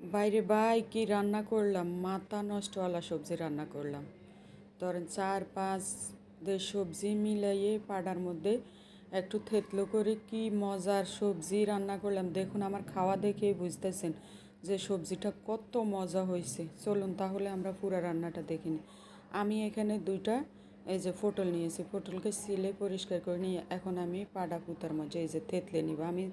বাইরে ভাই কি রান্না করলাম? মাথা নষ্টওয়ালা সবজি রান্না করলাম। ধরেন চার, পাঁচ দের সবজি মিলাইয়ে পাড়ার মধ্যে একটু থেতলো করে কি মজার সবজি রান্না করলাম। দেখুন, আমার খাওয়া দেখেই বুঝতেছেন যে সবজিটা কত মজা হয়েছে চলুন তাহলে আমরা পুরো রান্নাটা দেখিনি আমি এখানে দুইটা, এই যে পটল নিয়েছি। পটলকে সিলে পরিষ্কার করে নিয়ে এখন আমি পাড়া পুতার মধ্যে এই যে থেতলে নিব। আমি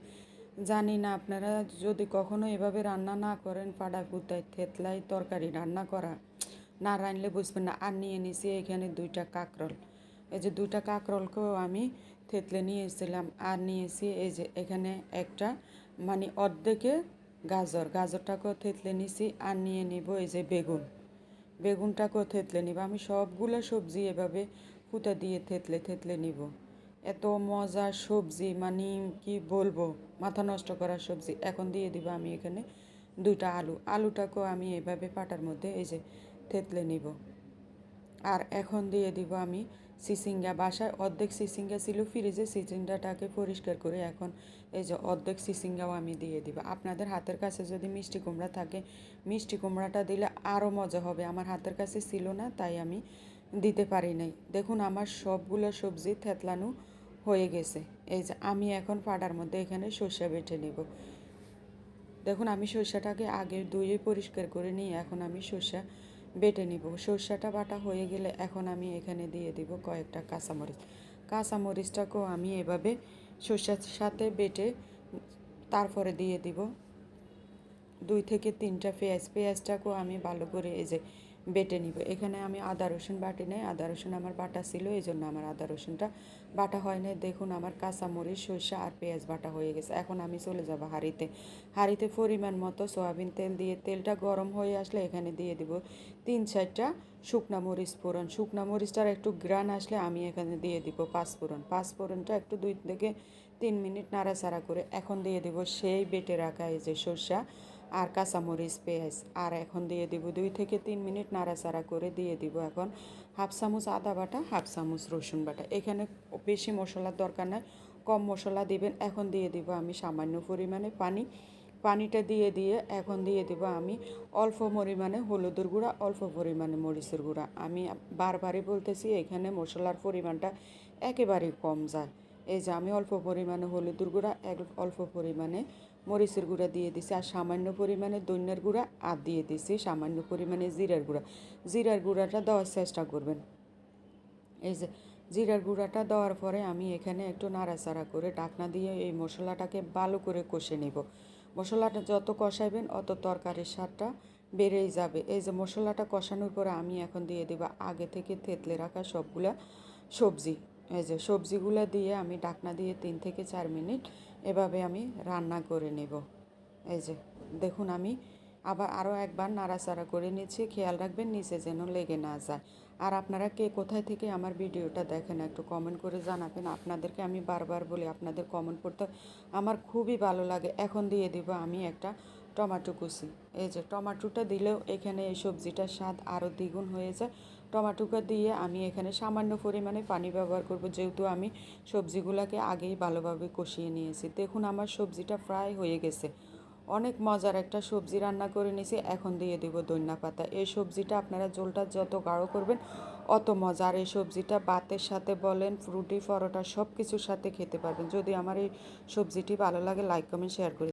জানি না আপনারা যদি কখনো এভাবে রান্না না করেন পাড়া পুতায় থেতলাই তরকারি রান্না করা, না রানলে বুঝবেন না। আর নিয়ে নিছি এখানে দুইটা কাকরল। এই যে দুইটা কাকরলকেও আমি থেতলে নিয়ে এসেছিলাম। আর নিয়েছি এই যে এখানে একটা মানে অর্ধেকে গাজর, গাজরটাকেও থেতলে নিছি। আর নিয়ে নিব এই যে বেগুন। বেগুনটাকেও থেতলে নিব। আমি সবগুলো সবজি এভাবে ফুটা দিয়ে থেতলে থেতলে নিব। এত মজার সবজি মানে কি বলব, মাথা নষ্ট করার সবজি। এখন দিয়ে দিব আমি এখানে দুইটা আলু। আলুটাকেও আমি এভাবে পাটার মধ্যে এই যে থেতলে নিব। আর এখন দিয়ে দিব আমি সিসিঙ্গা। বাসায় অর্ধেক সিসিঙ্গা ছিল ফ্রিজে, সিসিঙ্গাটাকে পরিষ্কার করে এখন এই যে অর্ধেক সিসিঙ্গাও আমি দিয়ে দিব। আপনাদের হাতের কাছে যদি মিষ্টি কুমড়া থাকে, মিষ্টি কুমড়াটা দিলে আরও মজা হবে। আমার হাতের কাছে ছিল না, তাই আমি দিতে পারি নাই। দেখুন, আমার সবগুলো সবজি থেতলানো হয়ে গেছে। এই যে আমি এখন পাড়ার মধ্যে এখানে সর্ষে বেটে নেব। দেখুন, আমি সর্ষেটাকে আগে ধুয়ে পরিষ্কার করে নিয়ে এখন আমি সর্ষে বেটে নিব। সর্ষেটা বাটা হয়ে গেলে এখন আমি এখানে দিয়ে দিব কয়েকটা কাঁচামরিচ। কাঁচামরিচটাকেও আমি এভাবে সর্ষের সাথে বেটে তারপরে দিয়ে দিব। দুই থেকে তিনটা পেঁয়াজ। পেঁয়াজটাকেও আমি ভালো করে এই যে বেটে নিব। এখানে আমি আদা, রসুন বাটি নেই। আদা, রসুন আমার বাটা ছিল এই জন্য আমার আদা, রসুনটা বাটা হয় নাই। দেখুন, আমার কাঁচামরিচ সর্ষে আর পেঁয়াজ বাটা হয়ে গেছে। এখন আমি চলে যাব হাঁড়িতে। হাঁড়িতে পরিমাণ মতো সয়াবিন তেল দিয়ে, তেলটা গরম হয়ে আসলে এখানে দিয়ে দিব তিন চারটা শুকনা মরিচ ফোড়ন। শুকনা মরিচটার একটু গ্রান আসলে আমি এখানে দিয়ে দিব পাঁচ ফোড়ন। পাঁচ ফোড়নটা একটু দুই থেকে তিন মিনিট নাড়াচাড়া করে এখন দিয়ে দিব সেই বেটে রাখা এই যে সর্ষা। আর কাঁচামরিচ পেঁয়াজ। আর এখন দিয়ে দিব দুই থেকে তিন মিনিট নাড়াচাড়া করে দিয়ে দিব এখন হাফ চামচ আদা বাটা, হাফ চামচ রসুন বাটা। এখানে বেশি মশলার দরকার নাই, কম মশলা দিবেন। এখন দিয়ে দিব আমি সামান্য পরিমাণে পানি। পানিটা দিয়ে দিয়ে এখন দিয়ে দিব আমি অল্প পরিমাণে হলুদের গুঁড়া, অল্প পরিমাণে মরিচের গুঁড়া। আমি বারবারই বলতেছি, এখানে মশলার পরিমাণটা একেবারেই কম যায়। এই যে আমি অল্প পরিমাণে হলুদের গুঁড়া অল্প পরিমাণে মরিচের গুঁড়া দিয়ে দিছি আর সামান্য পরিমাণে দৈন্যের গুঁড়া আর দিয়ে দিছি সামান্য পরিমাণে জিরার গুঁড়া। জিরার গুঁড়াটা দেওয়ার চেষ্টা করবেন। এই যে জিরার গুঁড়াটা দেওয়ার পরে আমি এখানে একটু নাড়াচাড়া করে ডাকনা দিয়ে এই মশলাটাকে ভালো করে কষে নেব। মশলাটা যত কষাইবেন অত তরকারির স্বাদটা বেড়েই যাবে। এই যে মশলাটা কষানোর পরে আমি এখন দিয়ে দেবো আগে থেকে থেতলে রাখা সবগুলা সবজি। এই যে সবজিগুলো দিয়ে আমি ডাকনা দিয়ে তিন থেকে চার মিনিট এভাবে আমি রান্না করে নেব। এই যে দেখুন আমি আবার আরও একবার নাড়াচাড়া করে নিচ্ছি। খেয়াল রাখবেন নিচে যেন লেগে না যায়। আর আপনারা কে কোথায় থেকে আমার ভিডিওটা দেখেন একটু কমেন্ট করে জানাবেন। আপনাদেরকে আমি বারবার বলি, আপনাদের কমেন্ট করতে আমার খুবই ভালো লাগে। এখন দিয়ে দিব আমি একটা টমাটো কুচি। এই যে টমাটোটা দিলেও এখানে এই সবজিটার স্বাদ আরও দ্বিগুণ হয়ে যায়। টমাটোটা দিয়ে আমি এখানে সামান্য পরিমাণে পানি ব্যবহার করব, যেহেতু আমি সবজিগুলোকে আগেই ভালোভাবে কষিয়ে নিয়েছি। দেখুন, আমার সবজিটা ফ্রাই হয়ে গেছে। অনেক মজার একটা সবজি রান্না করে নিয়েছি। এখন দিয়ে দেব ধনিয়া পাতা। এই সবজিটা আপনারা জলটা যত গাঢ় করবেন, অত মজার এই সবজিটা ভাতের সাথে বলেন ফ্রুটি পরোটা সব কিছুর সাথে খেতে পারবেন। যদি আমার এই সবজিটি ভালো লাগে লাইক কমেন্ট শেয়ার করে